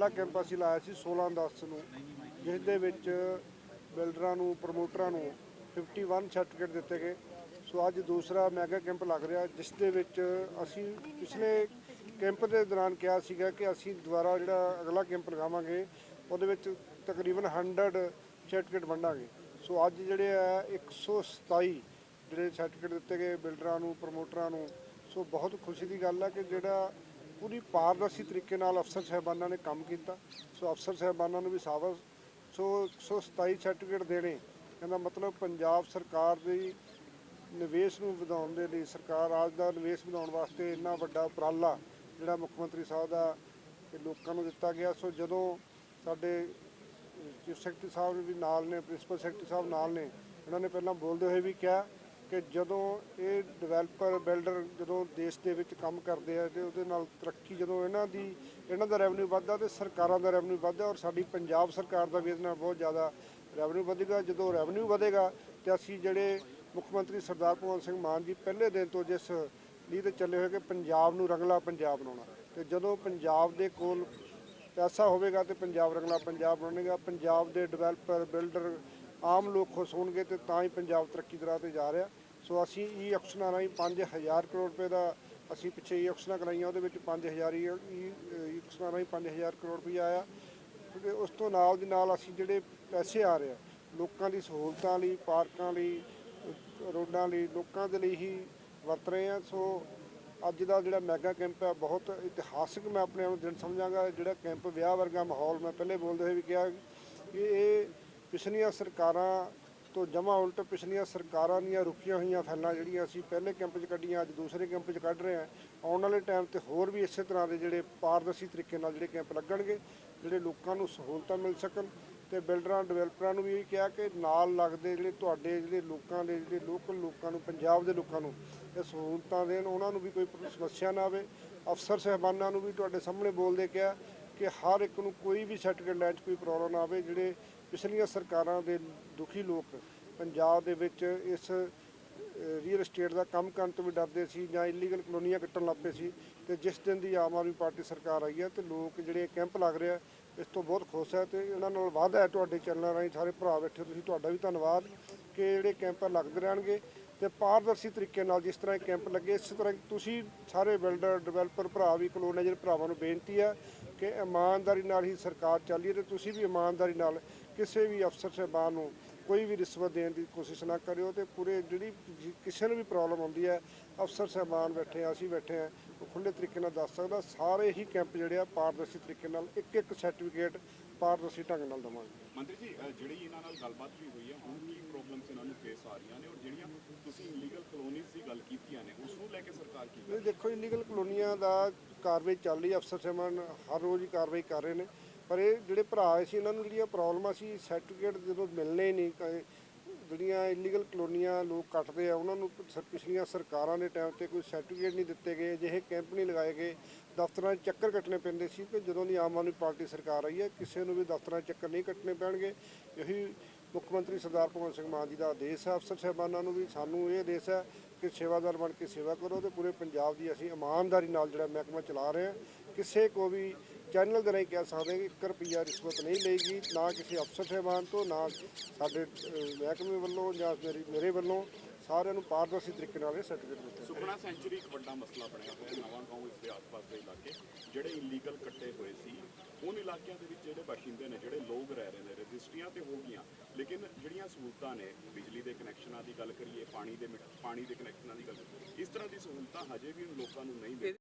ਪਹਿਲਾ ਕੈਂਪ ਅਸੀਂ ਲਾਇਆ ਸੀ 16 10 ਨੂੰ ਜਿਸ ਦੇ ਵਿੱਚ ਬਿਲਡਰਾਂ ਨੂੰ, ਪ੍ਰਮੋਟਰਾਂ ਨੂੰ 51 ਸਰਟੀਫਿਕੇਟ ਦਿੱਤੇ ਗਏ। ਸੋ ਅੱਜ ਦੂਸਰਾ ਮੈਗਾ ਕੈਂਪ ਲੱਗ ਰਿਹਾ ਜਿਸ ਦੇ ਵਿੱਚ ਅਸੀਂ, ਪਿਛਲੇ ਕੈਂਪ ਦੇ ਦੌਰਾਨ ਕਿਹਾ ਸੀਗਾ ਕਿ ਅਸੀਂ ਦੁਬਾਰਾ ਜਿਹੜਾ ਅਗਲਾ ਕੈਂਪ ਲਗਾਵਾਂਗੇ, ਉਹਦੇ ਵਿੱਚ ਤਕਰੀਬਨ 100 ਸਰਟੀਫਿਕੇਟ ਵੰਡਾਂਗੇ ਸੋ ਅੱਜ ਜਿਹੜੇ ਆ 127 ਜਿਹੜੇ ਸਰਟੀਫਿਕੇਟ ਦਿੱਤੇ ਗਏ ਬਿਲਡਰਾਂ ਨੂੰ, ਪ੍ਰਮੋਟਰਾਂ ਨੂੰ, ਸੋ ਬਹੁਤ ਖੁਸ਼ੀ ਦੀ ਗੱਲ ਹੈ ਕਿ ਜਿਹੜਾ ਪੂਰੀ ਪਾਰਦਰਸ਼ੀ ਤਰੀਕੇ ਨਾਲ ਅਫਸਰ ਸਾਹਿਬਾਨਾਂ ਨੇ ਕੰਮ ਕੀਤਾ। ਸੋ ਅਫਸਰ ਸਾਹਿਬਾਨਾਂ ਨੂੰ ਵੀ ਸਾਬਸ ਸੋ 127 ਸਰਟੀਫਿਕੇਟ ਦੇਣੇ। ਇਹਦਾ ਮਤਲਬ ਪੰਜਾਬ ਸਰਕਾਰ ਦੀ ਨਿਵੇਸ਼ ਨੂੰ ਵਧਾਉਣ ਦੇ ਲਈ ਸਰਕਾਰ ਰਾਜ ਦਾ ਨਿਵੇਸ਼ ਵਧਾਉਣ ਵਾਸਤੇ ਇੰਨਾ ਵੱਡਾ ਉਪਰਾਲਾ ਜਿਹੜਾ ਮੁੱਖ ਮੰਤਰੀ ਸਾਹਿਬ ਦਾ ਲੋਕਾਂ ਨੂੰ ਦਿੱਤਾ ਗਿਆ। ਸੋ ਜਦੋਂ ਸਾਡੇ ਚੀਫ ਸੈਕਟਰੀ ਸਾਹਿਬ ਵੀ ਨਾਲ ਨੇ, ਪ੍ਰਿੰਸੀਪਲ ਸੈਕਟਰੀ ਸਾਹਿਬ ਨਾਲ ਨੇ ਉਹਨਾਂ ਨੇ ਪਹਿਲਾਂ ਬੋਲਦੇ ਹੋਏ ਵੀ ਕਿਹਾ ਕਿ ਜਦੋਂ ਇਹ ਡਿਵੈਲਪਰ ਬਿਲਡਰ ਜਦੋਂ ਦੇਸ਼ ਦੇ ਵਿੱਚ ਕੰਮ ਕਰਦੇ ਆ ਤੇ ਉਹਦੇ ਨਾਲ ਤਰੱਕੀ ਜਦੋਂ ਇਹਨਾਂ ਦੀ, ਇਹਨਾਂ ਦਾ ਰੈਵਨਿਊ ਵੱਧਦਾ ਤੇ ਸਰਕਾਰਾਂ ਦਾ ਰੈਵਨਿਊ ਵੱਧਦਾ ਔਰ ਸਾਡੀ ਪੰਜਾਬ ਸਰਕਾਰ ਦਾ ਵੀ ਇਹਦੇ ਨਾਲ ਬਹੁਤ ਜ਼ਿਆਦਾ ਰੈਵਨਿਊ ਵਧੇਗਾ। ਜਦੋਂ ਰੈਵਨਿਊ ਵਧੇਗਾ ਤੇ ਅਸੀਂ ਜਿਹੜੇ ਮੁੱਖ ਮੰਤਰੀ ਸਰਦਾਰ ਭਗਵੰਤ ਸਿੰਘ ਮਾਨ ਜੀ ਪਹਿਲੇ ਦਿਨ ਤੋਂ ਜਿਸ ਲੀਹ ਤੇ ਚੱਲੇ ਹੋਏ ਕਿ ਪੰਜਾਬ ਨੂੰ ਰੰਗਲਾ ਪੰਜਾਬ ਬਣਾਉਣਾ। ਤੇ ਜਦੋਂ ਪੰਜਾਬ ਦੇ ਕੋਲ ਪੈਸਾ ਹੋਵੇਗਾ ਤੇ ਪੰਜਾਬ ਰੰਗਲਾ ਪੰਜਾਬ ਬਣੇਗਾ। ਪੰਜਾਬ ਦੇ ਡਿਵੈਲਪਰ ਬਿਲਡਰ ਆਮ ਲੋਕ ਖੁਸ਼ ਹੋਣਗੇ ਤੇ ਤਾਂ ਹੀ ਪੰਜਾਬ ਤਰੱਕੀ ਦੀ ਤੇ ਜਾ ਰਿਹਾ। ਸੋ ਅਸੀਂ ਈ ਐਕਸ਼ਨਾਂ ਰਾਹੀਂ 5000 ਕਰੋੜ ਰੁਪਏ ਦਾ ਅਸੀਂ ਪਿੱਛੇ ਈ ਐਕਸ਼ਨਾਂ ਕਰਾਈਆਂ, ਉਹਦੇ ਵਿੱਚ 5000 ਈ ਈ ਆਕਸ਼ਨਾਂ ਰਾਹੀਂ 5000 ਕਰੋੜ ਰੁਪਏ ਆਇਆ। ਤੇ ਉਸ ਤੋਂ ਨਾਲ ਦੀ ਨਾਲ ਅਸੀਂ ਜਿਹੜੇ ਪੈਸੇ ਆ ਰਹੇ ਆ, ਲੋਕਾਂ ਦੀ ਸਹੂਲਤਾਂ ਲਈ, ਪਾਰਕਾਂ ਲਈ, ਰੋਡਾਂ ਲਈ, ਲੋਕਾਂ ਦੇ ਲਈ ਹੀ ਵਰਤ ਰਹੇ ਆ। ਸੋ ਅੱਜ ਦਾ ਜਿਹੜਾ ਮੈਗਾ ਕੈਂਪ ਹੈ ਬਹੁਤ ਇਤਿਹਾਸਿਕ ਮੈਂ ਆਪਣੇ ਆਪ ਨੂੰ ਦਿਨ ਸਮਝਾਂਗਾ। ਜਿਹੜਾ ਕੈਂਪ ਵਿਆਹ ਵਰਗਾ ਮਾਹੌਲ ਮੈਂ ਪਹਿਲੇ ਬੋਲਦੇ ਹੋਏ ਵੀ ਕਿਹਾ ਕਿ ਇਹ ਪਿਛਲੀਆਂ ਸਰਕਾਰਾਂ ਤੋਂ ਜਮਾ ਉਲਟ ਪਿਛਲੀਆਂ ਸਰਕਾਰਾਂ ਦੀਆਂ ਰੁਕੀਆਂ ਹੋਈਆਂ ਫੈਲਾਂ ਜਿਹੜੀਆਂ ਅਸੀਂ ਪਹਿਲੇ ਕੈਂਪ 'ਚ ਕੱਢੀਆਂ, ਅੱਜ ਦੂਸਰੇ ਕੈਂਪ 'ਚ ਕੱਢ ਰਹੇ ਹਾਂ। ਆਉਣ ਵਾਲੇ ਟਾਈਮ ਤੇ ਹੋਰ ਵੀ ਇਸੇ ਤਰ੍ਹਾਂ ਦੇ ਜਿਹੜੇ ਪਾਰਦਰਸ਼ੀ ਤਰੀਕੇ ਨਾਲ ਜਿਹੜੇ ਕੈਂਪ ਲੱਗਣਗੇ, ਜਿਹੜੇ ਲੋਕਾਂ ਨੂੰ ਸਹੂਲਤਾਂ ਮਿਲ ਸਕਣ ਤੇ ਬਿਲਡਰਾਂ, ਡਿਵੈਲਪਰਾਂ ਨੂੰ ਵੀ ਇਹ ਕਿਹਾ ਕਿ ਨਾਲ ਲੱਗਦੇ ਜਿਹੜੇ ਤੁਹਾਡੇ ਜਿਹੜੇ ਲੋਕਾਂ ਦੇ, ਜਿਹੜੇ ਲੋਕਲ ਲੋਕਾਂ ਨੂੰ, ਪੰਜਾਬ ਦੇ ਲੋਕਾਂ ਨੂੰ ਇਹ ਸਹੂਲਤਾਂ ਦੇਣ, ਉਹਨਾਂ ਨੂੰ ਵੀ ਕੋਈ ਸਮੱਸਿਆ ਨਾ ਆਵੇ। ਅਫਸਰ ਸਹਿਬਾਨਾਂ ਨੂੰ ਵੀ ਤੁਹਾਡੇ ਸਾਹਮਣੇ ਬੋਲਦੇ ਕਿਹਾ ਕਿ ਹਰ ਇੱਕ ਨੂੰ ਕੋਈ ਵੀ ਸਰਟੀਫਿਕੇਟ ਲੈਣ 'ਚ ਕੋਈ ਪ੍ਰੋਬਲਮ ਨਾ ਆਵੇ, ਜਿਹੜੇ ਪਿਛਲੀਆਂ ਸਰਕਾਰਾਂ ਦੇ ਦੁਖੀ ਲੋਕ ਪੰਜਾਬ ਦੇ ਵਿੱਚ ਇਸ ਰੀਅਲ ਏਸਟੇਟ ਦਾ ਕੰਮ ਕਰਨ ਤੋਂ ਵੀ ਡਰਦੇ ਸੀ ਜਾਂ ਇਲੀਗਲ ਕਲੋਨੀਆਂ ਕੱਟਣ ਲੱਗ ਪਏ ਸੀ ਤੇ ਜਿਸ ਦਿਨ ਦੀ ਆਮ ਆਦਮੀ ਪਾਰਟੀ ਸਰਕਾਰ ਆਈ ਹੈ ਤੇ ਲੋਕ ਜਿਹੜੇ ਕੈਂਪ ਲੱਗ ਰਿਹਾ, ਇਸ ਤੋਂ ਬਹੁਤ ਖੁਸ਼ ਹੈ ਤੇ ਇਹਨਾਂ ਨਾਲ ਵਾਅਦਾ ਹੈ ਤੁਹਾਡੇ ਚੈਨਲਾਂ ਰਾਹੀਂ ਸਾਰੇ ਭਰਾ ਬੈਠੇ ਤੁਸੀਂ, ਤੁਹਾਡਾ ਵੀ ਧੰਨਵਾਦ ਕਿ ਜਿਹੜੇ ਕੈਂਪ ਲੱਗਦੇ ਰਹਿਣਗੇ ਤੇ ਪਾਰਦਰਸ਼ੀ ਤਰੀਕੇ ਨਾਲ ਜਿਸ ਤਰ੍ਹਾਂ ਇਹ ਕੈਂਪ ਲੱਗੇ, ਇਸ ਤਰ੍ਹਾਂ ਤੁਸੀਂ ਸਾਰੇ ਬਿਲਡਰ ਡਿਵੈਲਪਰ ਭਰਾ ਵੀ ਕਲੋਨਾਈਜ਼ਰ ਭਰਾਵਾਂ ਨੂੰ ਬੇਨਤੀ ਹੈ ਕਿ ਇਮਾਨਦਾਰੀ ਨਾਲ ਹੀ ਸਰਕਾਰ ਚੱਲੀ ਹੈ ਤੇ ਤੁਸੀਂ ਵੀ ਇਮਾਨਦਾਰੀ ਨਾਲ ਕਿਸੇ ਵੀ ਅਫਸਰ ਸਾਹਿਬਾਨ ਨੂੰ ਕੋਈ ਵੀ ਰਿਸ਼ਵਤ ਦੇਣ ਦੀ ਕੋਸ਼ਿਸ਼ ਨਾ ਕਰਿਓ ਤੇ ਪੂਰੇ ਜਿਹੜੀ ਕਿਸੇ ਨੂੰ ਵੀ ਪ੍ਰੋਬਲਮ ਆਉਂਦੀ ਹੈ, ਅਫਸਰ ਸਾਹਿਬਾਨ ਬੈਠੇ ਆ, ਅਸੀਂ ਬੈਠੇ ਆ, ਉਹ ਖੁੱਲੇ ਤਰੀਕੇ ਨਾਲ ਦੱਸ ਸਕਦਾ, ਸਾਰੇ ਹੀ ਕੈਂਪ ਜਿਹੜੇ ਆ ਪਾਰਦਰਸ਼ੀ ਤਰੀਕੇ ਨਾਲ ਇੱਕ ਇੱਕ ਸਰਟੀਫਿਕੇਟ ਪਾਰਦਰਸ਼ੀ ਢੰਗ ਨਾਲ ਦਵਾਂਗੇ। ਮੰਤਰੀ ਜੀ ਜਿਹੜੀ ਇਹਨਾਂ ਨਾਲ ਗੱਲਬਾਤ ਵੀ ਹੋਈ ਹੈ, ਹੁਣ ਕੀ ਪ੍ਰੋਬਲਮਸ ਇਹਨਾਂ ਨੂੰ ਫੇਸ ਆ ਰਹੀਆਂ ਨੇ ਔਰ ਜਿਹੜੀਆਂ ਤੁਸੀਂ ਇਲੀਗਲ ਕਲੋਨੀਜ਼ ਦੀ ਗੱਲ ਕੀਤੀਆਂ ਨੇ ਕੇ ਦੇਖੋ ਇਲੀਗਲ ਕਲੋਨੀਆਂ ਦਾ ਕਾਰਵਾਈ ਚੱਲ ਰਹੀ ਅਫਸਰ ਸਾਹਿਬਾਨ ਹਰ ਰੋਜ਼ ਹੀ ਕਾਰਵਾਈ ਕਰ ਰਹੇ ਨੇ। ਪਰ ਇਹ ਜਿਹੜੇ ਭਰਾ ਆਏ ਸੀ ਇਹਨਾਂ ਨੂੰ ਜਿਹੜੀਆਂ ਪ੍ਰੋਬਲਮਾਂ ਸੀ ਸਰਟੀਫਿਕੇਟ ਜਦੋਂ ਮਿਲਣੇ ਹੀ ਨਹੀਂ ਜਿਹੜੀਆਂ ਇਲੀਗਲ ਕਲੋਨੀਆਂ ਲੋਕ ਕੱਟਦੇ ਆ, ਉਹਨਾਂ ਨੂੰ ਸ- ਪਿਛਲੀਆਂ ਸਰਕਾਰਾਂ ਦੇ ਟਾਈਮ ਤੇ ਕੋਈ ਸਰਟੀਫਿਕੇਟ ਨਹੀਂ ਦਿੱਤੇ ਗਏ ਜਿਹੇ ਕੈਂਪ ਨਹੀਂ ਲਗਾਏ ਗਏ। ਦਫ਼ਤਰਾਂ 'ਚ ਚੱਕਰ ਕੱਟਣੇ ਪੈਂਦੇ ਸੀ ਕਿ ਜਦੋਂ ਦੀ ਆਮ ਆਦਮੀ ਪਾਰਟੀ ਸਰਕਾਰ ਆਈ ਹੈ, ਕਿਸੇ ਨੂੰ ਵੀ ਦਫ਼ਤਰਾਂ 'ਚ ਚੱਕਰ ਨਹੀਂ ਕੱਟਣੇ ਪੈਣਗੇ। ਇਹੀ ਮੁੱਖ ਮੰਤਰੀ ਸਰਦਾਰ ਭਗਵੰਤ ਸਿੰਘ ਮਾਨ ਜੀ ਦਾ ਆਦੇਸ਼ ਹੈ। ਅਫਸਰ ਸਾਹਿਬਾਨਾਂ ਨੂੰ ਵੀ ਸਾਨੂੰ ਇਹ ਆਦੇਸ਼ ਹੈ ਕਿ ਸੇਵਾਦਾਰ ਬਣ ਕੇ ਸੇਵਾ ਕਰੋ ਤੇ ਪੂਰੇ ਪੰਜਾਬ ਦੀ ਅਸੀਂ ਇਮਾਨਦਾਰੀ ਨਾਲ ਜਿਹੜਾ ਮਹਿਕਮਾ ਚਲਾ ਰਹੇ ਹਾਂ। ਕਿਸੇ ਕੋ ਵੀ ਚੈਨਲ ਦੇ ਰਾਹੀਂ ਕਹਿ ਸਕਦੇ ਹਾਂ ਕਿ 1 ਰੁਪਿਆ ਰਿਸ਼ਵਤ ਨਹੀਂ ਲਏਗੀ, ਨਾ ਕਿਸੇ ਅਫਸਰ ਸਾਹਿਬਾਨ ਤੋਂ, ਨਾ ਸਾਡੇ ਮਹਿਕਮੇ ਵੱਲੋਂ ਜਾਂ ਮੇਰੇ ਵੱਲੋਂ ਸਾਰਿਆਂ ਨੂੰ ਪਾਰਦਰਸ਼ੀ ਤਰੀਕੇ ਨਾਲ ਇਹ ਸਰਟੀਫਿਕੇਟ ਦਿੱਤੇ ਸੁਖਣਾ ਸੈਂਚੁਰੀ ਇੱਕ ਵੱਡਾ ਮਸਲਾ ਬਣਿਆ ਹੋਇਆ ਨਵਾਂ ਗਾਉਂ ਇਸ ਦੇ ਆਸ-ਪਾਸ ਦੇ ਇਲਾਕੇ, ਜਿਹੜੇ ਇਲੀਗਲ ਕੱਟੇ ਹੋਏ ਸੀ। ਉਨ ਇਲਾਕਿਆਂ ਦੇ ਵਿੱਚ ਜਿਹੜੇ ਬਾਸ਼ਿੰਦੇ ਨੇ, ਜਿਹੜੇ ਲੋਕ ਰਹਿ ਰਹੇ ਨੇ, ਰਜਿਸਟਰੀਆਂ ਤੇ ਹੋ ਗਈਆਂ, ਲੇਕਿਨ ਸਹੂਲਤਾਂ ਨੇ, ਬਿਜਲੀ ਦੇ ਕਨੈਕਸ਼ਨਾਂ ਦੀ ਗੱਲ ਕਰੀਏ, ਪਾਣੀ ਦੇ ਮਿ- ਪਾਣੀ ਦੇ ਕਨੈਕਸ਼ਨਾਂ ਦੀ ਗੱਲ ਕਰੀਏ, ਇਸ ਤਰ੍ਹਾਂ ਦੀ ਸਹੂਲਤਾਂ ਹਜੇ ਵੀ ਲੋਕਾਂ ਨੂੰ ਨਹੀਂ ਮਿਲ